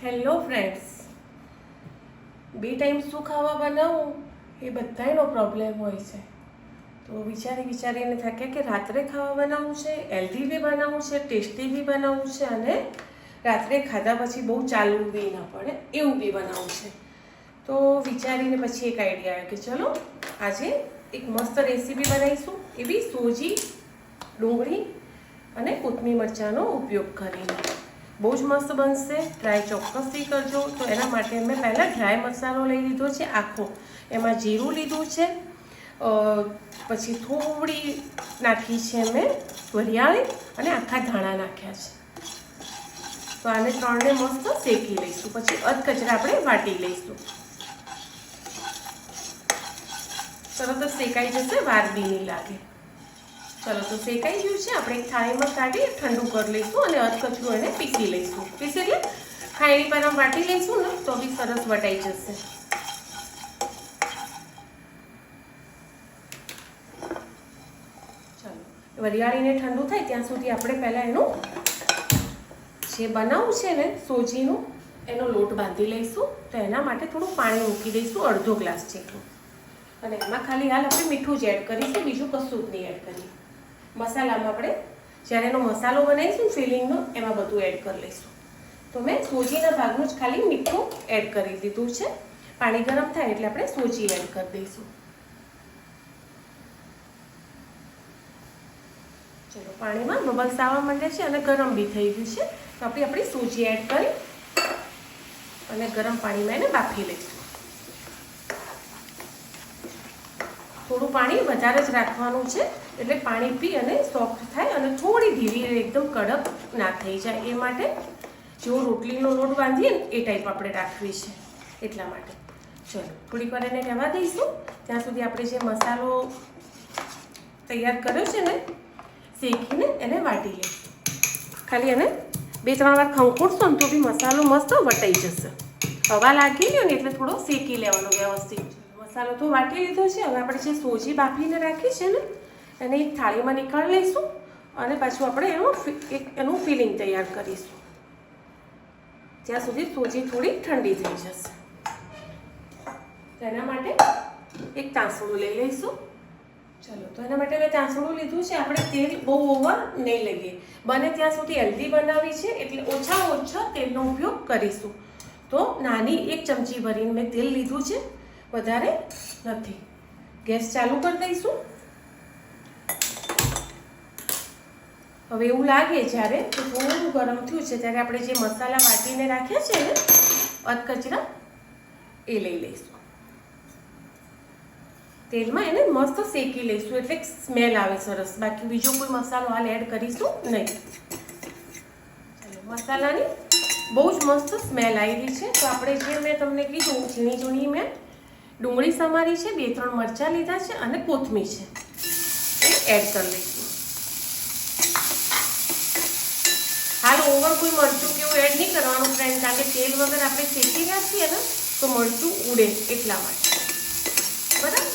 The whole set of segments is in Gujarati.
હેલો ફ્રેન્ડ્સ બે ટાઈમ શું ખાવા બનાવું એ બધાયનો પ્રોબ્લેમ હોય છે. તો વિચારી વિચારીને થાક્યા કે રાત્રે ખાવા બનાવવું છે હેલ્ધી બી બનાવવું છે ટેસ્ટી બી બનાવવું છે અને રાત્રે ખાધા પછી બહુ ચાલવું બી ન પડે, એવું બી બનાવવું છે. તો વિચારીને પછી એક આઈડિયા આવ્યો કે ચલો, આજે એક મસ્ત રેસીપી બનાવીશું. એ બી સોજી, ડુંગળી અને કોથમી મરચાંનો ઉપયોગ કરીને. બહુ જ મસ્ત બનશે. ટ્રાય ચોક્કસથી કરજો. તો એના માટે મેં પહેલાં ડ્રાય મસાલો લઈ લીધો છે આખો. એમાં જીરું લીધું છે. પછી થોડી નાખી છે મેં વરિયાળી અને આખા ધાણા નાખ્યા છે. તો આને ત્રણને મસ્ત શેકી લઈશું. પછી અધકચરા આપણે વાટી લઈશું. તરત જ શેકાઈ જશે, વાર બી નહીં લાગે. ચલો, તો શેકાઈ ગયું છે. આપણે થાળીમાં કાઢી, ઠંડુ કરી લઈશું અને અધકચરું એને પીસી લઈશું. પીસી એટલે ખાયણી પર વાટી લઈશું ને, તો બી સરસ વટાઈ જશે. વરિયાળીને ઠંડુ થાય ત્યાં સુધી આપણે પહેલાં એનું જે બનાવવું છે ને, સોજીનું, એનો લોટ બાંધી લઈશું. તો એના માટે થોડું પાણી મૂકી દઈશું, અડધો ગ્લાસ જેટલું. અને એમાં ખાલી હાલ આપણે મીઠું જ એડ કરીશું, બીજું કશું જ નહીં એડ કરીએ. મસાલામાં આપણે જ્યારે એનો મસાલો બનાવીશું, ફિલિંગનો, એમાં બધું એડ કરી લઈશું. તો મેં સોજીના ભાગનું જ ખાલી મીઠું એડ કરી દીધું છે. પાણી ગરમ થાય એટલે આપણે સોજી એડ કરી દઈશું. ચલો, પાણીમાં બબલ્સ આવવા માંડે છે અને ગરમ બી થઈ ગયું છે. તો આપણે આપણી સોજી એડ કરી અને ગરમ પાણીમાં એને બાફી લઈશું. થોડું પાણી વધારે જ રાખવાનું છે. એટલે પાણી પી અને સોફ્ટ થાય અને થોડી ધીરી એકદમ કડક ના થઈ જાય. એ માટે જેવો રોટલીનો લોટ બાંધીએ ને, એ ટાઈપ આપણે રાખવી છે એટલા માટે. ચલો, થોડીક વાર એને રહેવા દઈશું. ત્યાં સુધી આપણે જે મસાલો તૈયાર કર્યો છે ને, શેકીને એને વાટી લઈશું. ખાલી એને બે ત્રણ વાર ખંખોડશો ને તો બી મસાલો મસ્ત વટાઈ જશે. હવા લાગી લ્યો ને એટલે થોડો શેકી લેવાનો વ્યવસ્થિત. મસાલો તો વાટી લીધો છે. હવે આપણે જે સોજી બાફીને રાખી છે ને એને એક થાળીમાં નીકાળી લઈશું અને પાછું આપણે એનું એક એનું ફિલિંગ તૈયાર કરીશું. ત્યાં સુધી સોજી થોડી ઠંડી થઈ જશે. તેના માટે એક તાંસળું લઈ લઈશું. ચલો, તો એના માટે મેં તાંસળું લીધું છે. આપણે તેલ બહુ ઓવર નહીં લઈએ. બને ત્યાં સુધી હેલ્ધી બનાવી છે, એટલે ઓછા ઓછા તેલનો ઉપયોગ કરીશું. તો નાની એક ચમચી ભરીને મેં તેલ લીધું છે. વધારે નથી. ગેસ ચાલુ કરી દઈશું. હવે એવું લાગે જ્યારે કે થોડું ગરમ થયું છે, ત્યારે આપણે જે મસાલા વાટીને રાખ્યા છે ને અધકચરા એ લઈ લઈશું. તેલમાં એને મસ્ત શેકી લઈશું, એટલે સ્મેલ આવે સરસ. બાકી બીજો કોઈ મસાલો હાલ એડ કરીશું નહીં. મસાલાની બહુ જ મસ્ત સ્મેલ આવી છે. તો આપણે જે મેં તમને કીધું, ઝીણી ઝીણી મેં ડુંગળી સમારી છે, બે ત્રણ મરચાં લીધા છે અને કોથમીર છે. એ એડ કરી લઈશું. હાલ ઓવર કોઈ મરચું કે એવું એડ નહીં કરવાનું ફ્રેન્ડ કારણ કે તેલ વગર આપણે શેકી નાખીએ ને, તો મરચું ઉડે એટલા માટે. બરાબર?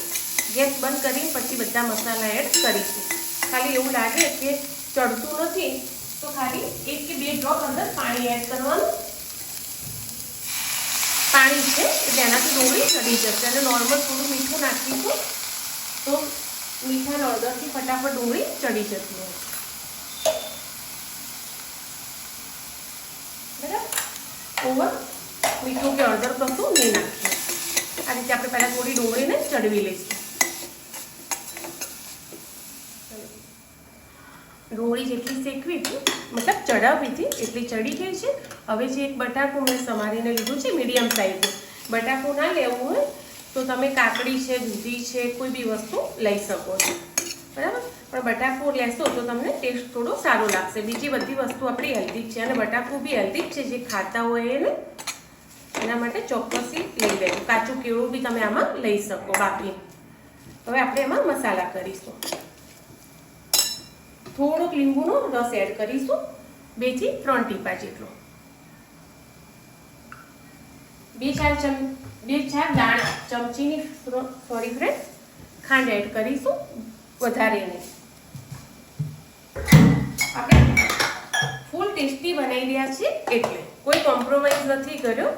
ગેસ બંધ કરીને પછી બધા મસાલા એડ કરીશું. ખાલી એવું લાગે કે ચડતું નથી, તો ખાલી એક કે બે ડ્રોપ અંદર પાણી એડ કરવાનું. પાણી છે, એટલે એનાથી ડુંગળી ચડી જશે. અને નોર્મલ થોડું મીઠું નાખીશું, તો મીઠા હળદરથી ફટાફટ ડુંગળી ચડી જતી હોય બરાબર ઓવર, મીઠું કે અડધર કશું નહીં નાખીએ. આ રીતે આપણે પહેલાં થોડી ડુંગળીને ચડવી લઈશું. ડુંગળી જેટલી શેકવી હતી, મતલબ ચડાવી હતી, એટલી ચડી ગઈ છે. હવે જે એક બટાકું મેં સમારીને લીધું છે, મીડિયમ સાઇઝનું બટાકું ના લેવું હોય, તો તમે કાકડી છે, દૂધી છે, કોઈ બી વસ્તુ લઈ શકો છો. બરાબર? પણ બટાકું લેશો તો તમને ટેસ્ટ થોડો સારો લાગશે. બીજી બધી વસ્તુ આપણી હેલ્ધી છે અને બટાકું બી હેલ્ધી છે. જે ખાતા હોય એને, એના માટે ચોક્કસથી લઈ લેવું કાચું કેળું બી તમે આમાં લઈ શકો બાકી હવે આપણે એમાં મસાલા કરીશું. થોડોક લીંબુનો રસ એડ કરીશું. બેથી ત્રણ ટીપા જેટલો. બે ચાર ચમ, બે ચાર દાણા ચમચીની સોરી ફ્રેન્ડ ખાંડ એડ કરીશું. વધારે નહીં. ટેસ્ટી બનાવી રહ્યા છીએ એટલે કોઈ કોમ્પ્રોમાઇઝ નથી કર્યો.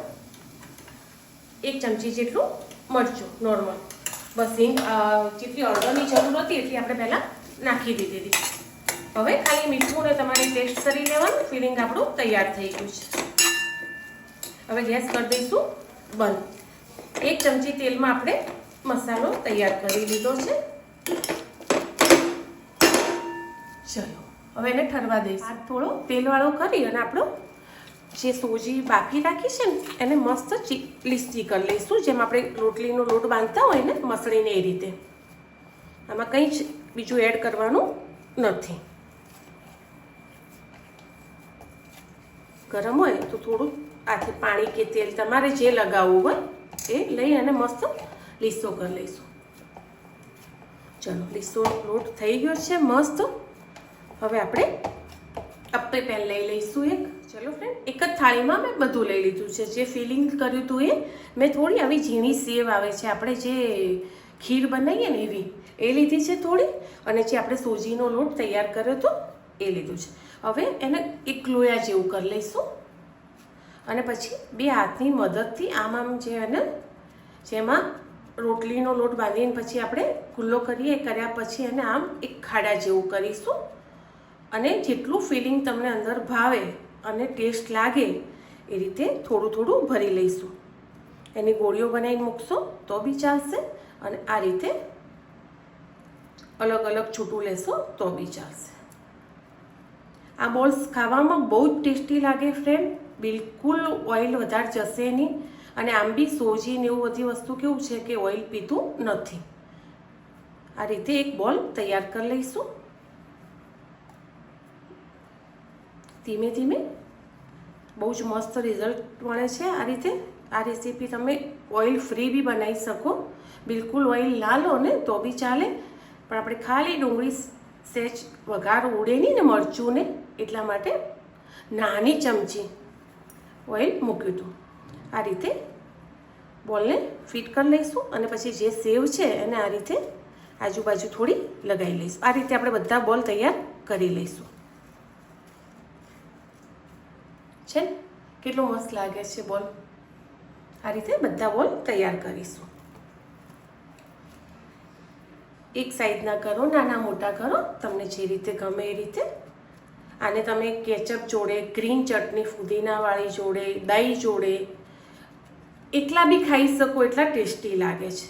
એક ચમચી જેટલું મરચું નોર્મલ બસ હિંગ જેટલી ઓર્ડરની જરૂર હતી એટલી આપણે પહેલાં નાખી દીધી હતી. હવે ખાલી મીઠું ને તમારે ટેસ્ટ કરી લેવાનું ફિલિંગ આપણું તૈયાર થઈ ગયું છે. હવે ગેસ કરી દઈશું, બંધ. એક ચમચી તેલમાં આપણે મસાલો તૈયાર કરી લીધો છે. ચલો. હવે એને ઠરવા દઈશ. થોડો તેલવાળો કરી અને આપણો જે સોજી બાફી રાખી છે ને, એને મસ્ત લીસી કરી લઈશું, જેમ આપણે રોટલીનો લોટ બાંધતા હોય ને, મસળીને એ રીતે. આમાં કંઈ જ બીજું એડ કરવાનું નથી. ગરમ હોય તો થોડું આથી પાણી કે તેલ તમારે જે લગાવવું હોય, એ લઈ અને મસ્ત લીસો કરી લઈશું. ચલો, લીસો લોટ થઈ ગયો છે મસ્ત. હવે આપણે અપ્પે પેન લઈ લઈશું એક. ચલો ફ્રેન્ડ એક જ થાળીમાં મેં બધું લઈ લીધું છે. જે ફિલિંગ કર્યું હતું એ, મેં થોડી આવી ઝીણી સેવ આવે છે. આપણે જે ખીર બનાવીએ ને એવી, એ લીધી છે થોડી. અને જે આપણે સોજીનો લોટ તૈયાર કર્યો હતો એ લીધું છે. હવે એને એક લોયા જેવું કરી લઈશું. અને પછી બે હાથની મદદથી આમ આમ જે એને, જેમાં રોટલીનો લોટ બાંધીને પછી આપણે ખુલ્લો કરીએ. કર્યા પછી એને આમ એક ખાડા જેવું કરીશું. અને જેટલું ફિલિંગ તમને અંદર ભાવે અને ટેસ્ટ લાગે, એ રીતે થોડું થોડું ભરી લઈશું. એની ગોળીઓ બનાવીને મૂકશો, તો બી ચાલશે અને આ રીતે અલગ અલગ છૂટું લેશો, તો બી ચાલશે. આ બોલ્સ ખાવામાં બહુ જ ટેસ્ટી લાગે ફ્રેન્ડ બિલકુલ ઓઇલ વધારે જશે નહીં અને આમ બી સોજી ને એવું બધી વસ્તુ કેવું છે કે ઓઇલ પીતું નથી. આ રીતે એક બોલ તૈયાર કરી લઈશું. ધીમે ધીમે. બહુ જ મસ્ત રિઝલ્ટ મળે છે આ રીતે. આ રેસીપી તમે ઓઇલ ફ્રી બી બનાવી શકો. બિલકુલ ઓઇલ ના લો ને તો બી ચાલે. પણ આપણે ખાલી ડુંગળી સેજ વઘાર ઉડે નહીં ને મરચું ને એટલા માટે નાની ચમચી ઓઇલ મૂક્યું હતું. આ રીતે બોલને ફિટ કરી લઈશું અને પછી જે સેવ છે એને આ રીતે આજુબાજુ થોડી લગાવી લઈશું. આ રીતે આપણે બધા બોલ તૈયાર કરી લઈશું. છે કેટલો મસ્ત લાગે છે બોલ. આ રીતે બધા બોલ તૈયાર કરીશું. એક સાઈઝના કરો, નાના મોટા કરો, તમને જે રીતે ગમે એ રીતે. આને તમે કેચઅપ જોડે, ગ્રીન ચટણી, ફુદીનાવાળી જોડે, દહીં જોડે, એટલા બી ખાઈ શકો, એટલા ટેસ્ટી લાગે છે.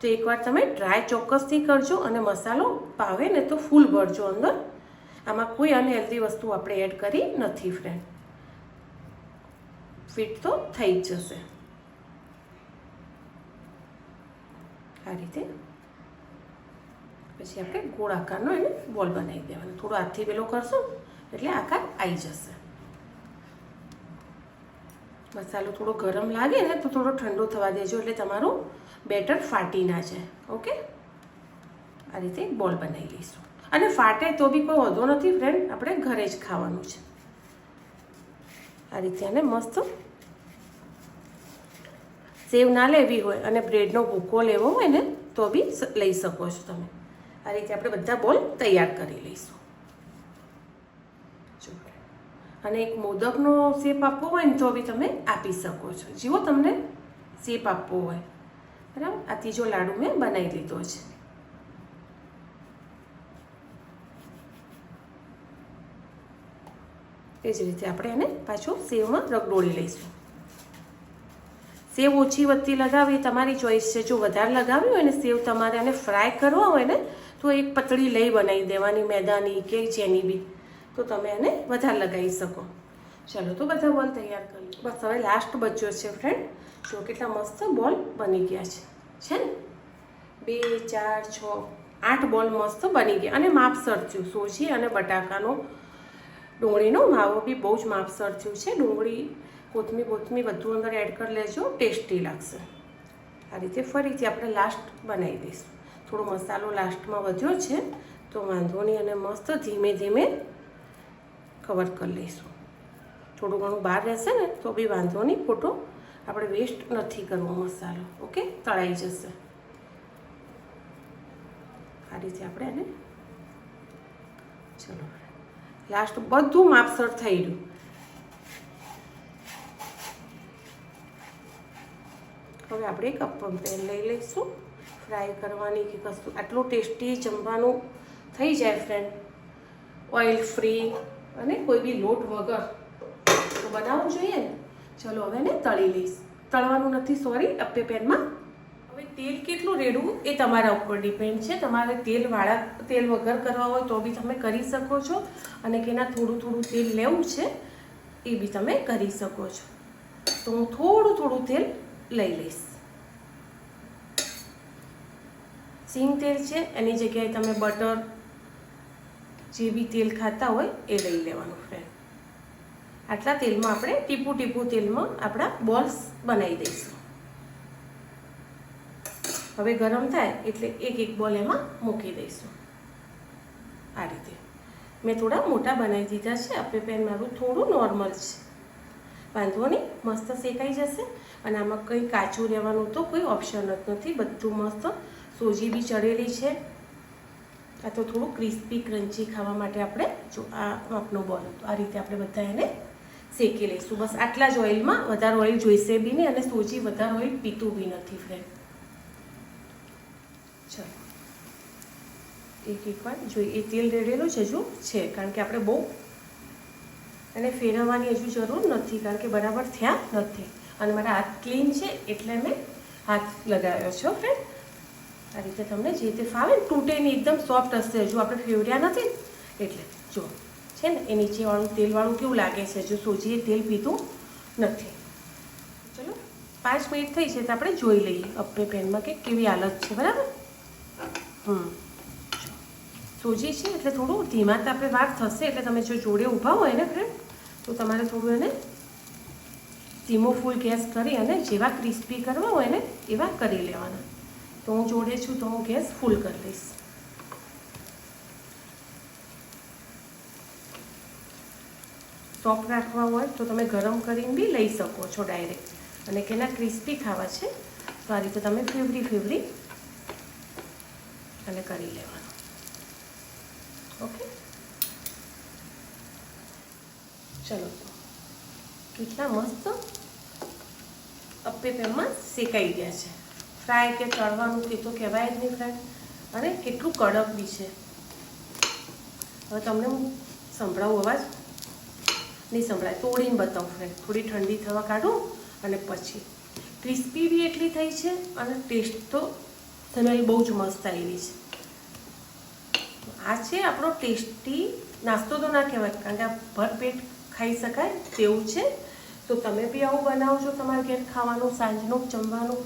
તો એકવાર તમે ડ્રાય ચોક્કસથી કરજો અને મસાલો ભાવે ને તો ફૂલ ભરજો અંદર. આમાં કોઈ અનહેલ્ધી વસ્તુ આપણે એડ કરી નથી ફ્રેન્ડ ફિટ તો થઈ જ જશે. આ રીતે પછી આપણે ગોળ આકારનો એને બોલ બનાવી દેવાનો. થોડો હાથથી પેલો કરશો એટલે આકાર આવી જશે. મસાલો થોડો ગરમ લાગે ને તો થોડો ઠંડો થવા દેજો એટલે તમારું બેટર ફાટી ના જાય. ઓકે? આ રીતે બોલ બનાવી લઈશું. અને ફાટે તો બી કોઈ વધો નથી ફ્રેન્ડ આપણે ઘરે જ ખાવાનું છે. આ રીતે આને મસ્ત. સેવ ના લેવી હોય અને બ્રેડનો ભૂકો લેવો હોય ને, તો બી લઈ શકો છો તમે. આ રીતે આપણે બધા બોલ તૈયાર કરી લઈશું. અને એક મોદકનો શેપ આપવો હોય ને, તો બી તમે આપી શકો છો. જીવો તમને શેપ આપવો હોય. બરાબર? આ ત્રીજો લાડુ મેં બનાવી લીધો છે. એ જ રીતે આપણે એને પાછું સેવમાં રગડોળી લઈશું. સેવ ઓછી વધતી લગાવી તમારી ચોઈસ છે. જો વધારે લગાવી હોય ને સેવ તમારે એને ફ્રાય કરવા હોય ને, તો એક પતળી લઈ બનાવી દેવાની, મેદાની કે જેની બી. તો તમે એને વધારે લગાવી શકો. ચાલો, તો બધા બોલ તૈયાર કરી બસ હવે લાસ્ટ બચ્યો છે ફ્રેન્ડ જો કેટલા મસ્ત બોલ બની ગયા છે. છે ને? બે, ચાર, છ, આઠ બોલ મસ્ત બની ગયા. અને માપસર થયું. સોજી અને બટાકાનો ડુંગળીનો માવો બી બહુ જ માપસર થયું છે. ડુંગળી, કોથમીર કોથમીર બધું અંદર એડ કરી લેજો. ટેસ્ટી લાગશે. આ રીતે ફરીથી આપણે લાસ્ટ બનાવી દઈશું. થોડો મસાલો લાસ્ટમાં વધ્યો છે, તો વાંધો નહીં અને મસ્ત ધીમે ધીમે કવર કરી લઈશું. થોડું ઘણું બહાર રહેશે ને, તો બી વાંધો નહીં. ખોટો આપણે વેસ્ટ નથી કરવો મસાલો. ઓકે? તળાઈ જશે. આ રીતે આપણે એને ચલો. લાસ્ટ બધું માપસર થઈ રહ્યું હવે આપણે એક અપમ પેન લઈ લઈશું. ફ્રાય કરવાની કે કશું આટલું ટેસ્ટી જમવાનું થઈ જાય ફ્રેન્ડ ઓઇલ ફ્રી અને કોઈ બી લોટ વગર. તો બનાવવું જોઈએ ને? ચલો હવે ને તળી લઈશ. તળવાનું નથી સોરી અપ્પે પેનમાં તેલ કેટલું રેડવું એ તમારા ઉપર ડિપેન્ડ છે. તમારે તેલવાળા, તેલ વગર કરવા હોય તો બી તમે કરી શકો છો અને કેના થોડું થોડું તેલ લેવું છે એ બી તમે કરી શકો છો. તો હું થોડું થોડું તેલ લઈ લઈશ. સિંગ તેલ છે, એની જગ્યાએ તમે બટર જે બી તેલ ખાતા હોય એ લઈ લેવાનું ફ્રેન્ડ આટલા તેલમાં આપણે ટીપું ટીપું તેલમાં આપણા બોલ્સ બનાવી દઈશું. હવે ગરમ થાય એટલે એક એક બોલ એમાં મૂકી દઈશું. આ રીતે. મેં થોડા મોટા બનાવી દીધા છે. આપણે પેન મારું થોડું નોર્મલ છે. વાંધો નહીં, મસ્ત શેકાઈ જશે. અને આમાં કંઈ કાચું રહેવાનું તો કોઈ ઓપ્શન જ નથી. બધું મસ્ત સોજી બી ચડેલી છે. આ તો થોડું ક્રિસ્પી ક્રન્ચી ખાવા માટે આપણે જો આ આપનો બોલ હતો. આ રીતે આપણે બધા એને શેકી લઈશું. બસ આટલા જ ઓઇલમાં વધારે ઓઇલ જોઈશે બી નહીં અને સોજી વધારે ઓઇલ પીતું બી નથી ફ્રેન્ડ ચાલો. એક એક વાર. જોઈ એ તેલ રેડેલું છે હજુ, છે. કારણ કે આપણે બહુ એને ફેરવવાની હજુ જરૂર નથી, કારણ કે બરાબર થયા નથી. અને મારા હાથ ક્લીન છે એટલે મેં હાથ લગાવ્યો છે ફ્રેન્ડ આ રીતે તમને જે તે ફાવે ને, તૂટે નહીં, એકદમ સોફ્ટ હશે. હજુ આપણે ફેવર્યા નથી. એટલે જો, છે ને, એ નીચેવાળું તેલવાળું કેવું લાગે છે? હજુ સોજીએ તેલ પીધું નથી. ચલો, પાંચ મિનિટ થઈ છે તો આપણે જોઈ લઈએ. અપ્પે પેનમાં કે કેવી હાલત છે, બરાબર? હમ સોજી છે એટલે થોડું ધીમા તાપે વાર થશે એટલે તમે જો જોડે ઊભા હોય ને ફ્રેન્ડ તો તમારે થોડું એને ધીમો ફૂલ ગેસ કરી અને જેવા ક્રિસ્પી કરવા હોય ને એવા કરી લેવાના. તો હું જોડે છું તો હું ગેસ ફૂલ કરી દઈશ. સોફ્ટ રાખવા હોય તો તમે ગરમ કરીને બી લઈ શકો છો ડાયરેક્ટ અને કેના ક્રિસ્પી ખાવા છે, તો આ રીતે તમે ફેવરી ફેવરી અને કરી લેવાનું. ઓકે ચલો. કેટલા મસ્ત અપ્પે પેમાં શેકાઈ ગયા છે. ફ્રાય કે તળવાનું કે તો કહેવાય જ નહીં ફ્રાય અને કેટલું કડક બી છે. હવે તમને હું સંભળાવું અવાજ? નહીં સંભળાય. તોડીને બતાવું ફ્રેન્ડ થોડી ઠંડી થવા કાઢું અને પછી. ક્રિસ્પી બી એટલી થઈ છે અને ટેસ્ટ તો સ્મેલ બહુ જ મસ્ત આવેલી છે. આ છે આપણો ટેસ્ટી નાસ્તો તો ના કહેવાય, કારણ કે આ ભરપેટ ખાઈ શકાય તેવું છે. તો તમે બી આવું બનાવજો તમારે ઘેર ખાવાનું, સાંજનું જમવાનું.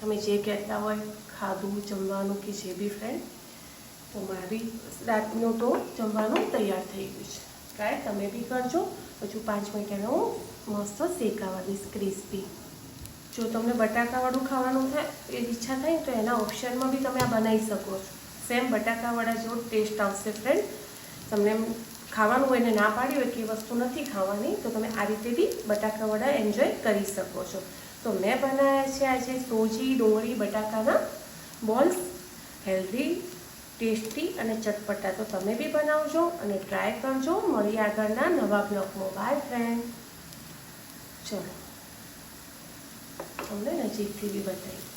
તમે જે કહેતા હોય ખાધું, જમવાનું કે જે બી ફ્રેન્ડ તો મારી રાતનું તો જમવાનું તૈયાર થઈ ગયું છે. ટ્રાય તમે બી કરજો, હજુ પાંચ મિનિટ એને મસ્ત શેકાવા દઈશ ક્રિસ્પી જો તમને બટાકાવાળું ખાવાનું થાય, એ ઈચ્છા થાય, તો એના ઓપ્શનમાં બી તમે આ બનાવી શકો છો. સેમ બટાકાવાળા જેવો ટેસ્ટ આવશે ફ્રેન્ડ તમને ખાવાનું હોય ને ના પાડી હોય કે એ વસ્તુ નથી ખાવાની, તો તમે આ રીતે બી બટાકાવાળા એન્જોય કરી શકો છો. તો મેં બનાવ્યા છે આજે સોજી, ડુંગળી, બટાકાના બોલ્સ. હેલ્ધી ટેસ્ટી અને ચટપટા. તો તમે બી બનાવજો અને ટ્રાય કરજો. મળી આગળના નવા બ્લોગમાં. બાય ફ્રેન્ડ ચલો. તમને નજીકથી બી બતાવી